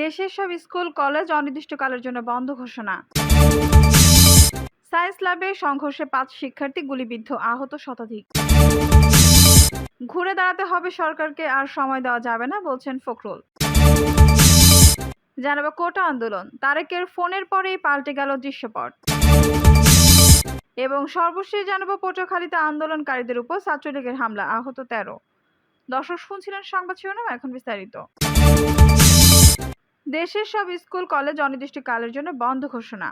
দেশের সব school, college অনির্দিষ্টকালের জন্য বন্ধ ঘোষণা। সায়েন্স ল্যাবে সংঘর্ষে পাঁচ শিক্ষার্থী গুলিবিদ্ধ, আহত শতাধিক। ঘুরে দাঁড়াতে হবে সরকারকে, আর সময় দেওয়া যাবে না, বলছেন ফখরুল। জানাব কোটা আন্দোলন, তারেকের ফোনের পরেই পাল্টে গেল দৃশ্যপট। এবং সর্বশেষ জানাব পটুয়াখালীতে আন্দোলনকারীদের উপর ছাত্রলীগের হামলা, আহত তেরো। দর্শক শুনছিলেন সংবাদ শিরোনাম, এখন বিস্তারিত। দেশের সব স্কুল, কলেজ, অনির্দিষ্টকালের জন্য বন্ধ ঘোষণা।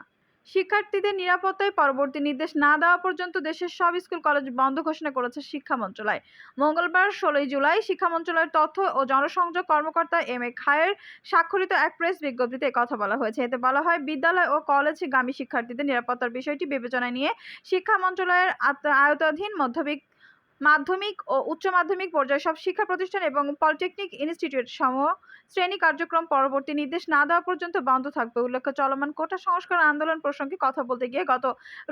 শিক্ষার্থীদের নিরাপত্তায় পরবর্তী নির্দেশ না দেওয়া পর্যন্ত দেশের সব স্কুল, কলেজ বন্ধ ঘোষণা করেছে শিক্ষা মন্ত্রণালয়। মঙ্গলবার ষোলোই জুলাই শিক্ষা মন্ত্রণালয়ের তথ্য ও জনসংযোগ কর্মকর্তা এম এ খায়ের স্বাক্ষরিত এক প্রেস বিজ্ঞপ্তিতে কথা বলা হয়েছে। এতে বলা হয়, বিদ্যালয় ও কলেজগামী শিক্ষার্থীদের নিরাপত্তার বিষয়টি বিবেচনায় নিয়ে শিক্ষা মন্ত্রণালয়ের আয়ত্তাধীন মধ্যবিক মাধ্যমিক ও উচ্চ মাধ্যমিক পর্যায়ে সব শিক্ষা প্রতিষ্ঠান এবং পলিটেকনিক ইনস্টিটিউট সমূহ শ্রেণি কার্যক্রম পরবর্তী নির্দেশ না দেওয়া পর্যন্ত বন্ধ থাকবে। উল্লেখ্য, চলমান কোটা সংস্কার আন্দোলন প্রসঙ্গে কথা বলতে গিয়ে গত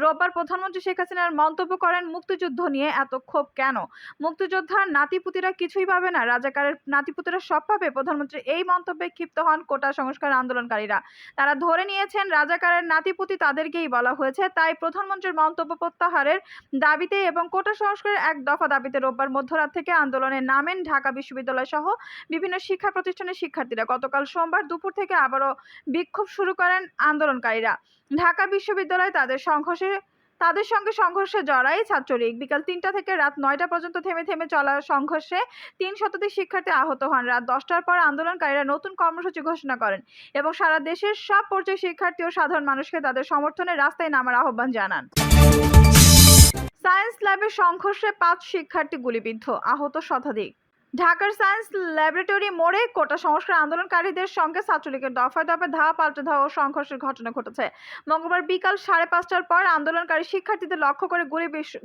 রোববার প্রধানমন্ত্রী শেখ হাসিনার মন্তব্য করেন, মুক্তিযুদ্ধ নিয়ে এত ক্ষোভ কেন? মুক্তিযোদ্ধার নাতিপুতিরা কিছুই পাবে না। রাজাকারের নাতিপুতিরা সব পাবে। প্রধানমন্ত্রী এই মন্তব্যে ক্ষিপ্ত হন কোটা সংস্কার আন্দোলনকারীরা। তারা ধরে নিয়েছেন, রাজাকারের নাতিপুতি তাদেরকেই বলা হয়েছে। তাই প্রধানমন্ত্রীর মন্তব্য প্রত্যাহারের দাবিতে এবং কোটা সংস্কারের এক দফা দাবিতে রোববার মধ্যরাত থেকে আন্দোলনে নামেন ঢাকা বিশ্ববিদ্যালয় সহ বিভিন্ন শিক্ষা প্রতিষ্ঠানের শিক্ষার্থীরা। গতকাল সোমবার দুপুর থেকে আবারও বিক্ষোভ শুরু করেন আন্দোলনকারীরা। ঢাকা বিশ্ববিদ্যালয়ে তাদের সংঘর্ষে, তাদের সঙ্গে সংঘর্ষে জড়ায় ছাত্রলীগ। বিকাল তিনটা থেকে রাত নয়টা পর্যন্ত থেমে থেমে চলা সংঘর্ষে তিন শতাধিক শিক্ষার্থী আহত হন। রাত দশটার পর আন্দোলনকারীরা নতুন কর্মসূচি ঘোষণা করেন এবং সারা দেশের সব পর্যায়ের শিক্ষার্থী ও সাধারণ মানুষকে তাদের সমর্থনে রাস্তায় নামার আহ্বান জানান। ল্যাবে সংঘর্ষে পাঁচ শিক্ষার্থী গুলিবিদ্ধ, আহত শতাধিক। ঢাকার সায়েন্স ল্যাবরেটরি মোড়ে কোটা সংস্কার আন্দোলনকারীদের সঙ্গে ছাত্রলীগের দফায় দফায় ধাওয়া, পাল্টে ধাওয়া সংঘর্ষের ঘটনা ঘটেছে। মঙ্গলবার বিকাল সাড়ে পাঁচটার পর আন্দোলনকারী শিক্ষার্থীদের লক্ষ্য করে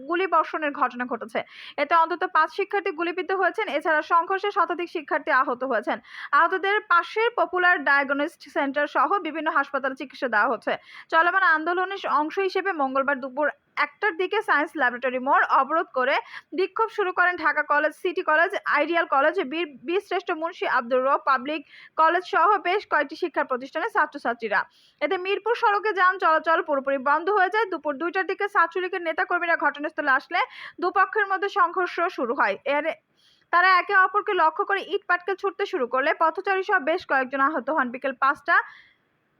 গুলি বর্ষণের ঘটনা ঘটেছে। এতে অন্তত পাঁচ শিক্ষার্থী গুলিবিদ্ধ হয়েছেন, এছাড়া সংঘর্ষে শতাধিক শিক্ষার্থী আহত হয়েছেন। আহতদের পাশের পপুলার ডায়াগনস্ট সেন্টার সহ বিভিন্ন হাসপাতালে চিকিৎসা দেওয়া হচ্ছে। চলমান আন্দোলনের অংশ হিসেবে মঙ্গলবার দুপুর একটার দিকে সায়েন্স ল্যাবরেটরি মোড় অবরোধ করে বিক্ষোভ শুরু করেন Dhaka college city college ideal college বীর, বীরশ্রেষ্ঠ মুন্সী আব্দুর রব পাবলিক কলেজ সহ বেশ কয়েকটি শিক্ষা প্রতিষ্ঠানের ছাত্রছাত্রীরা। এতে মিরপুর সড়কে যান চলাচল পুরোপুরি বন্ধ হয়ে যায়। দুপুর দুইটার দিকে ছাত্রলীগের নেতাকর্মীরা ঘটনাস্থলে আসলে দুপক্ষের মধ্যে সংঘর্ষ শুরু হয়। এর, তারা একে অপরকে লক্ষ্য করে ইট পাটকেল ছুটতে শুরু করলে পথচারী সহ বেশ কয়েকজন আহত হন। বিকেল পাঁচটা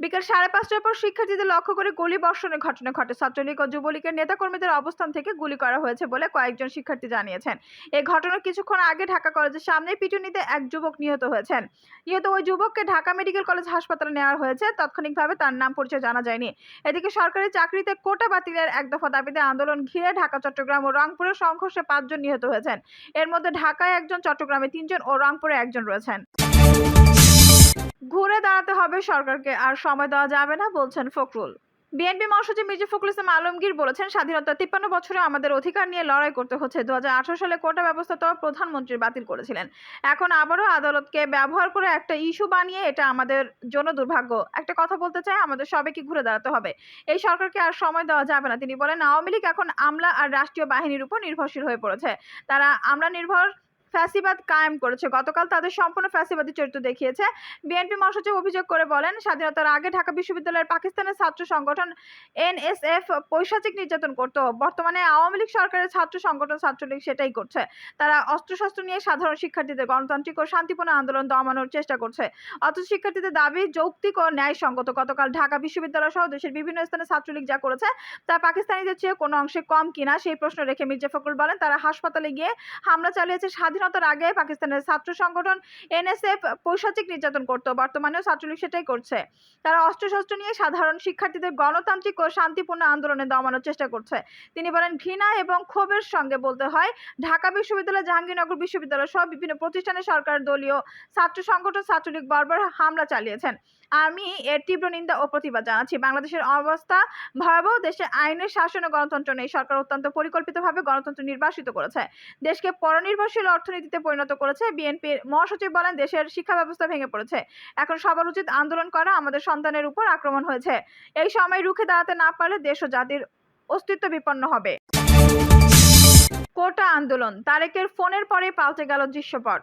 বিকেল সাড়ে পাঁচটার পর শিক্ষার্থীদের লক্ষ্য করে গুলি বর্ষণের ঘটনা ঘটে। ছাত্রলীগ ও যুবলীগের নেতাকর্মীদের অবস্থান থেকে গুলি করা হয়েছে বলে কয়েকজন শিক্ষার্থী জানিয়েছেন। এই ঘটনার কিছুক্ষণ আগে ঢাকা কলেজের সামনে পিটুনিতে এক যুবক নিহত হয়েছেন। নিহত ওই যুবককে ঢাকা মেডিকেল কলেজ হাসপাতালে নেওয়া হয়েছে। তাৎক্ষণিকভাবে তার নাম পরিচয় জানা যায়নি। এদিকে সরকারি চাকরিতে কোটা বাতিলের এক দফা দাবিতে আন্দোলন ঘিরে ঢাকা, চট্টগ্রাম ও রংপুরে সংঘর্ষে পাঁচজন নিহত হয়েছেন। এর মধ্যে ঢাকায় একজন, চট্টগ্রামে তিনজন ও রংপুরে একজন রয়েছেন। ঘুরে দাঁড়াতে হবে সরকারকে, আর সময় দেওয়া যাবে না, বলছেন ফখরুল। বিএনপি মহাসচিব মির্জা ফখরুল ইসলাম আলমগীর বলেছেন, স্বাধীনতা তিপ্পান্ন বছরে আমাদের অধিকার নিয়ে লড়াই করতে হচ্ছে। দু হাজার আঠারো সালে কোটা ব্যবস্থা তো প্রধানমন্ত্রী বাতিল করেছিলেন। এখন আবারও আদালতকে ব্যবহার করে একটা ইস্যু বানিয়ে এটা আমাদের জন্য দুর্ভাগ্য। একটা কথা বলতে চাই, আমাদের সবাইকে ঘুরে দাঁড়াতে হবে। এই সরকারকে আর সময় দেওয়া যাবে না। তিনি বলেন, আওয়ামী লীগ এখন আমলা আর রাষ্ট্রীয় বাহিনীর উপর নির্ভরশীল হয়ে পড়েছে। তারা আমলা নির্ভর ফ্যাসিবাদ কায়েম করেছে। গতকাল তাদের সম্পূর্ণ ফ্যাসিবাদী চরিত্র দেখিয়েছে। বিএনপি মহাসচিব অভিযোগ করে বলেন, স্বাধীনতার আগে ঢাকা বিশ্ববিদ্যালয়ের পাকিস্তানের ছাত্র সংগঠন এনএসএফ পৈশাচিক নির্যাতন করত। বর্তমানে আওয়ামী লীগ সরকারের ছাত্র সংগঠন ছাত্রলীগ সেটাই করছে। তারা অস্ত্রশস্ত্র নিয়ে সাধারণ শিক্ষার্থীদের গণতান্ত্রিক ও শান্তিপূর্ণ আন্দোলন দমানোর চেষ্টা করছে। অথচ শিক্ষার্থীদের দাবি যৌক্তিক ও ন্যায়সঙ্গত। গতকাল ঢাকা বিশ্ববিদ্যালয় সহ দেশের বিভিন্ন স্থানে ছাত্রলীগ যা করেছে, তা পাকিস্তানিদের চেয়ে কোনো অংশে কম কিনা সেই প্রশ্ন রেখে মির্জা ফখরুল বলেন, তারা হাসপাতালে গিয়ে হামলা চালিয়েছে স্বাধীনতার আগে পাকিস্তানের ছাত্র সংগঠন এনএসএফ পৈশাচিক নির্যাতন করত। বর্তমানেও ছাত্রলীগ সেটাই করছে। তারা অস্ত্রশস্ত্র নিয়ে সাধারণ শিক্ষার্থীদের গণতান্ত্রিক ও শান্তিপূর্ণ আন্দোলনে দমানোর চেষ্টা করছে। তিনি বলেন, ঘৃণা এবং ক্ষোভের সঙ্গে বলতে হয়, ঢাকা বিশ্ববিদ্যালয়, জাহাঙ্গীরনগর বিশ্ববিদ্যালয় সহ বিভিন্ন প্রতিষ্ঠানে সরকার, দলীয় ছাত্র সংগঠন, ছাত্রলীগ বর্বর হামলা চালিয়েছেন। আমি এর তীব্র নিন্দা ও প্রতিবাদ জানাচ্ছি। বাংলাদেশের অবস্থা ভয়াবহ। দেশে আইনের শাসন ও গণতন্ত্র নেই। সরকার অত্যন্ত পরিকল্পিতভাবে গণতন্ত্র নির্বাসিত করেছে। দেশকে পরনির্ভরশীল অর্থনীতিতে পরিণত করেছে। বিএনপির মহাসচিব বলেন, দেশের শিক্ষা ব্যবস্থা ভেঙে পড়েছে। এখন সবার উচিত আন্দোলন করা, আমাদের সন্তানের উপর আক্রমণ হয়েছে। এই সময় রুখে দাঁড়াতে না পারলে দেশ ও জাতির অস্তিত্ব বিপন্ন হবে। কোটা আন্দোলন, তারেকের ফোনের পরে পাল্টে গেল দৃশ্যপট।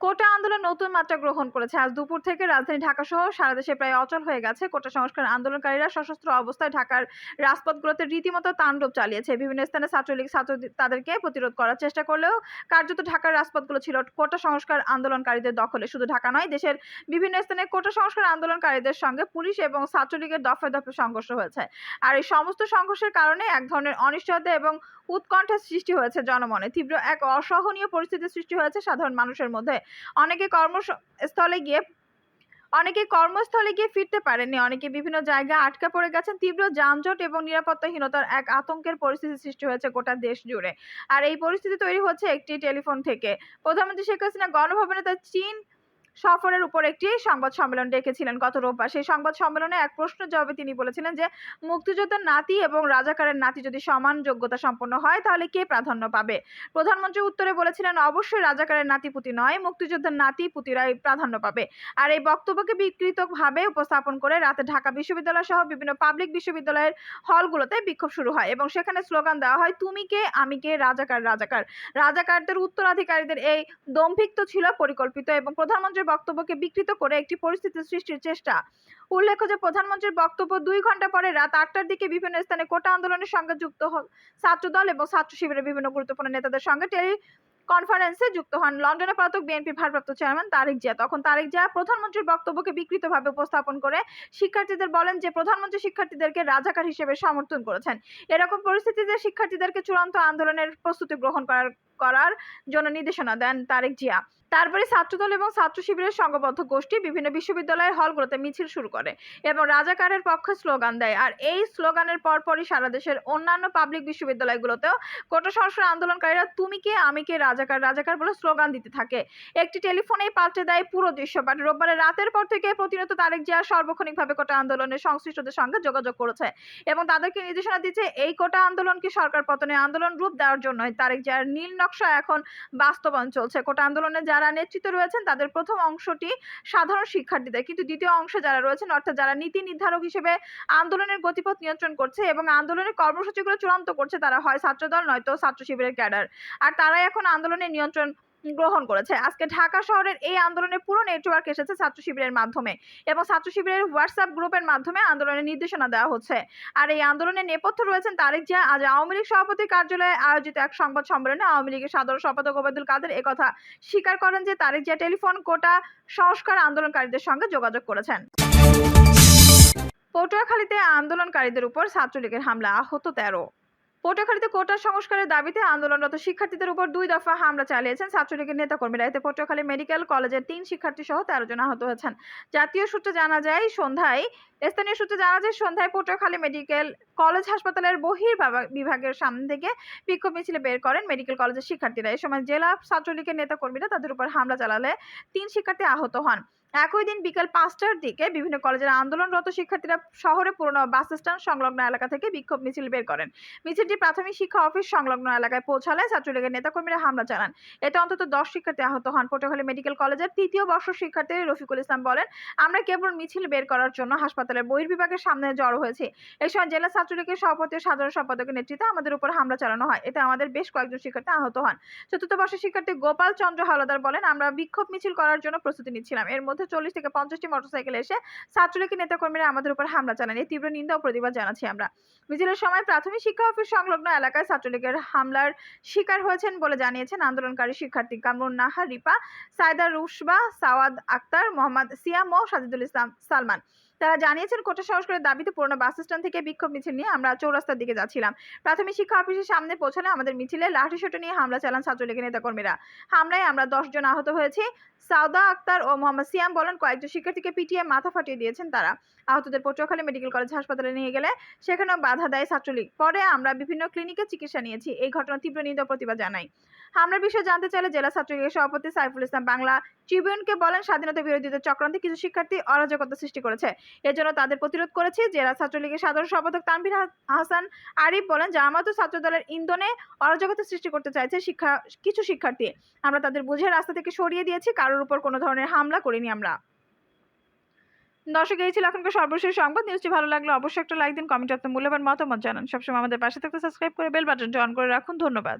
কোটা আন্দোলন নতুন মাত্রা গ্রহণ করেছে। আজ দুপুর থেকে রাজধানী ঢাকা সহ সারা দেশে প্রায় অচল হয়ে গেছে। কোটা সংস্কার আন্দোলনকারীরা সশস্ত্র অবস্থায় ঢাকার রাজপথগুলোতে রীতিমতো তাণ্ডব চালিয়েছে। বিভিন্ন স্থানে ছাত্রলীগ ছাত্র তাদেরকে প্রতিরোধ করার চেষ্টা করলেও কার্যত ঢাকার রাজপথগুলো ছিল কোটা সংস্কার আন্দোলনকারীদের দখলে। শুধু ঢাকা নয়, দেশের বিভিন্ন স্থানে কোটা সংস্কার আন্দোলনকারীদের সঙ্গে পুলিশ এবং ছাত্রলীগের দফায় দফায় সংঘর্ষ হয়েছে। আর এই সমস্ত সংঘর্ষের কারণে এক ধরনের অনিশ্চয়তা এবং উৎকণ্ঠার সৃষ্টি হয়েছে জনমনে। তীব্র এক অসহনীয় পরিস্থিতির সৃষ্টি হয়েছে সাধারণ মানুষের মধ্যে। অনেকে কর্মস্থলে গিয়ে, অনেকে কর্মস্থলে গিয়ে ফিরতে পারেননি। অনেকে বিভিন্ন জায়গায় আটকা পড়ে গেছেন। তীব্র যানজট এবং নিরাপত্তাহীনতার এক আতঙ্কের পরিস্থিতি সৃষ্টি হয়েছে গোটা দেশ জুড়ে। আর এই পরিস্থিতি তৈরি হচ্ছে একটি টেলিফোন থেকে। প্রধানমন্ত্রী শেখ হাসিনা গণভবনে তার চীন সফরের উপর একটি সংবাদ সম্মেলন ডেকেছিলেন গত রোববার। সেই সংবাদ সম্মেলনে এক প্রশ্ন জবাবে তিনি বলেছিলেন যে, মুক্তিযোদ্ধার নাতি এবং রাজাকারের নাতি যদি সমান যোগ্যতা সম্পন্ন হয়, তাহলে কে প্রাধান্য পাবে? প্রধানমন্ত্রী উত্তরে বলেছিলেন, অবশ্যই রাজাকারের নাতি পুতি নয়, মুক্তিযোদ্ধার নাতি পুতিরাই প্রাধান্য পাবে। আর এই বক্তব্যকে বিকৃতভাবে উপস্থাপন করে রাতে ঢাকা বিশ্ববিদ্যালয় সহ বিভিন্ন পাবলিক বিশ্ববিদ্যালয়ের হলগুলোতে বিক্ষোভ শুরু হয় এবং সেখানে স্লোগান দেওয়া হয়, তুমি কে? আমি কে? রাজাকার রাজাকার। রাজাকারদের উত্তরাধিকারীদের এই দম্ভিক্ত ছিল পরিকল্পিত এবং প্রধানমন্ত্রীর বক্তব্যকে বিকৃত করে একটি পরিস্থিতি সৃষ্টির চেষ্টা। উল্লেখ্য যে, প্রধানমন্ত্রীর বক্তব্য দুই ঘণ্টা পরে রাত আটটার দিকে বিভিন্ন স্থানে কোটা আন্দোলনের সঙ্গে যুক্ত হন ছাত্রদল এবং ছাত্র শিবিরের বিভিন্ন গুরুত্বপূর্ণ নেতাদের সঙ্গে টেলি কনফারেন্সে যুক্ত হন। লন্ডনে পলাতক বিএনপি ভারপ্রাপ্ত চেয়ারম্যান তারেক জিয়া। তখন তারেক জিয়া প্রধানমন্ত্রীর বক্তব্যকে বিকৃতভাবে উপস্থাপন করে শিক্ষার্থীদের বলেন যে, প্রধানমন্ত্রী শিক্ষার্থীদেরকে রাজাকার হিসেবে সমর্থন করেছেন। এরকম পরিস্থিতিতে শিক্ষার্থীদেরকে চূড়ান্ত আন্দোলনের প্রস্তুতি গ্রহণ করার করার জন্য নির্দেশনা দেন তারেক জিয়া। তারপরে ছাত্রদল এবং ছাত্র শিবিরের সংঘবদ্ধ গোষ্ঠী বিভিন্ন বিশ্ববিদ্যালয়ের হলগুলোতে মিছিল শুরু করে এবং রাজাকারের পক্ষে স্লোগান দেয়। আর এই স্লোগানের পরপরই সারা দেশের অন্যান্য পাবলিক বিশ্ববিদ্যালয়গুলোতেও কোটা সংস্কার আন্দোলনকারীরা তুমি কে, আমি কে, রাজাকার রাজাকার বলে স্লোগান দিতে থাকে। একটি টেলিফোনেই পাল্টে দেয় পুরো দৃশ্য বাট রোববারের রাতের পর থেকে প্রতিনিয়ত তারেক জিয়া সার্বক্ষণিকভাবে কোটা আন্দোলনের সংশ্লিষ্টদের সঙ্গে যোগাযোগ করেছে এবং তাদেরকে নির্দেশনা দিচ্ছে, এই কোটা আন্দোলনকে সরকার পতনে আন্দোলন রূপ দেওয়ার জন্য তারেক জিয়ার নীল নকশা এখন বাস্তবায়ন চলছে। কোটা আন্দোলনে যারা নেতৃত্ব রয়েছেন, তাদের প্রথম অংশটি সাধারণ শিক্ষার্থীদের, কিন্তু দ্বিতীয় অংশে যারা রয়েছেন, অর্থাৎ যারা নীতি নির্ধারক হিসেবে আন্দোলনের গতিপথ নিয়ন্ত্রণ করছে এবং আন্দোলনের কর্মসূচিগুলো চূড়ান্ত করছে, তারা হয় ছাত্রদল, নয়তো ছাত্র শিবিরের ক্যাডার। আর তারাই এখন আন্দোলনের নিয়ন্ত্রণ গ্রহণ করেছে। আজকে ঢাকা শহরের এই আন্দোলনের পুরো নেটওয়ার্ক এসেছে ছাত্র শিবিরের মাধ্যমে এবং ছাত্র শিবিরের হোয়াটসঅ্যাপ গ্রুপের মাধ্যমে আন্দোলনের নির্দেশনা দেওয়া হচ্ছে। আর এই আন্দোলনের নেপথ্যে রয়েছেন তারেক জিয়া। আজ আওয়ামী লীগ সভাপতি কার্যালয়ে আয়োজিত এক সংবাদ সম্মেলনে আওয়ামী লীগের সাধারণ সম্পাদক ওবায়দুল কাদের একথা স্বীকার করেন যে তারেক জিয়া টেলিফোন কোটা সংস্কার আন্দোলনকারীদের সঙ্গে যোগাযোগ করেছেন। পটুয়াখালীতে আন্দোলনকারীদের উপর ছাত্রলীগের হামলা, আহত তেরো। পটুয়াখালীতে কোটা সংস্কারের দাবিতে আন্দোলনরত শিক্ষার্থীদের উপর দুই দফা হামলা চালিয়েছেন ছাত্রলীগের নেতাকর্মীরা। এতে পটুয়াখালী মেডিকেল কলেজের তিন শিক্ষার্থী সহ তেরো জন আহত হয়েছেন। জাতীয় সূত্রে জানা যায়, সন্ধ্যায়, স্থানীয় সূত্রে জানা যায়, সন্ধ্যায় পটুয়াখালী মেডিকেল কলেজ হাসপাতালের বহির বিভাগের সামনে থেকে বিক্ষোভ মিছিলে বের করেন মেডিকেল কলেজের শিক্ষার্থীরা। এ সময় জেলা ছাত্রলীগের নেতাকর্মীরা তাদের উপর হামলা চালালে তিন শিক্ষার্থী আহত হন। একই দিন বিকেল পাঁচটার দিকে বিভিন্ন কলেজের আন্দোলনরত শিক্ষার্থীরা শহরে পুরনো বাস স্ট্যান্ড সংলগ্ন এলাকা থেকে বিক্ষোভ মিছিল বের করেন। মিছিলটি প্রাথমিক শিক্ষা অফিস সংলগ্ন এলাকায় পৌঁছালে ছাত্রলীগের নেতাকর্মীরা হামলা চালান। এতে অন্তত দশ শিক্ষার্থী আহত হন। পটুয়াখালী মেডিকেল কলেজের তৃতীয় বর্ষ শিক্ষার্থী রফিকুল ইসলাম বলেন, আমরা কেবল মিছিল বের করার জন্য হাসপাতালের বহির্বিভাগের সামনে জড়ো হয়েছি। এই সময় জেলা ছাত্রলীগের সভাপতি ও সাধারণ সম্পাদকের নেতৃত্বে আমাদের উপর হামলা চালানো হয়। এতে আমাদের বেশ কয়েকজন শিক্ষার্থী আহত হন। চতুর্থ বর্ষের শিক্ষার্থী গোপাল চন্দ্র হাওলাদার বলেন, আমরা বিক্ষোভ মিছিল করার জন্য প্রস্তুতি নিচ্ছিলাম। এর মধ্যে চল্লিশ থেকে পঞ্চাশটি মোটরসাইকেল এসে ছাত্রলীগের নেতাকর্মীরা আমাদের উপর হামলা চালান এই তীব্র নিন্দা ও প্রতিবাদ জানাচ্ছি আমরা। মিছিলের সময় প্রাথমিক শিক্ষা অফিস সংলগ্ন এলাকায় ছাত্রলীগের হামলার শিকার হয়েছেন বলে জানিয়েছেন আন্দোলনকারী শিক্ষার্থী কামরুন নাহার, রিপা, সায়দা রুশবা, সাওয়াদ আক্তার, মোহাম্মদ সিয়াম ও সাজিদুল ইসলাম সালমান। তারা জানিয়েছেন কোটা সংস্কারের দাবিতে পুরনো বাস স্ট্যান্ড থেকে বিক্ষোভ মিছিল নিয়ে আমরা চৌরাস্তার দিকে যাচ্ছিলাম। প্রাথমিক শিক্ষা অফিসের সামনে পৌঁছালে আমাদের মিছিলে লাঠিসোঁটা নিয়ে হামলা চালান ছাত্রলীগের নেতাকর্মীরা। হামলায় আমরা দশ জন আহত হয়েছি। সাউদা আক্তার ও মোহাম্মদ সিয়াম বলেন কয়েকজন শিক্ষার্থীকে পিটিয়ে মাথা ফাটিয়ে দিয়েছেন তারা। আহতদের পটুয়াখালী মেডিকেল কলেজ হাসপাতালে নিয়ে গেলে সেখানেও বাধা দেয় ছাত্রলীগ। পরে আমরা বিভিন্ন ক্লিনিকে চিকিৎসা নিয়েছি। এই ঘটনা তীব্র নিন্দা প্রতিবাদ জানাই। হামলার বিষয়ে জানতে চাইলে জেলা ছাত্রলীগের সভাপতি সাইফুল ইসলাম বাংলা ট্রিবিউনকে বলেন, স্বাধীনতা বিরোধীদের চক্রান্তে কিছু শিক্ষার্থী অরাজকতা সৃষ্টি করেছে। এজন্য তাদের প্রতিরোধ করেছি জেলা ছাত্রলীগের সাধারণ সম্পাদক তানভীর হাসান আরিফ বলেন, জামাত ও ছাত্র দলের ইন্ধনে অরাজকতা সৃষ্টি করতে চাইছে শিক্ষা, কিছু শিক্ষার্থী। আমরা তাদের বুঝে রাস্তা থেকে সরিয়ে দিয়েছি, কারোর উপর কোনো ধরনের হামলা করিনি আমরা। দর্শক, এই ছিল এখনকার সর্বশেষ সংবাদ। নিউজটি ভালো লাগলে অবশ্যই একটা লাইক দিন, কমেন্টে আপনার মূল্যবান মতামত জানান। সবসময় আমাদের পাশে থাকতে সাবস্ক্রাইব করে বেল বাটনটি অন করে রাখুন। ধন্যবাদ।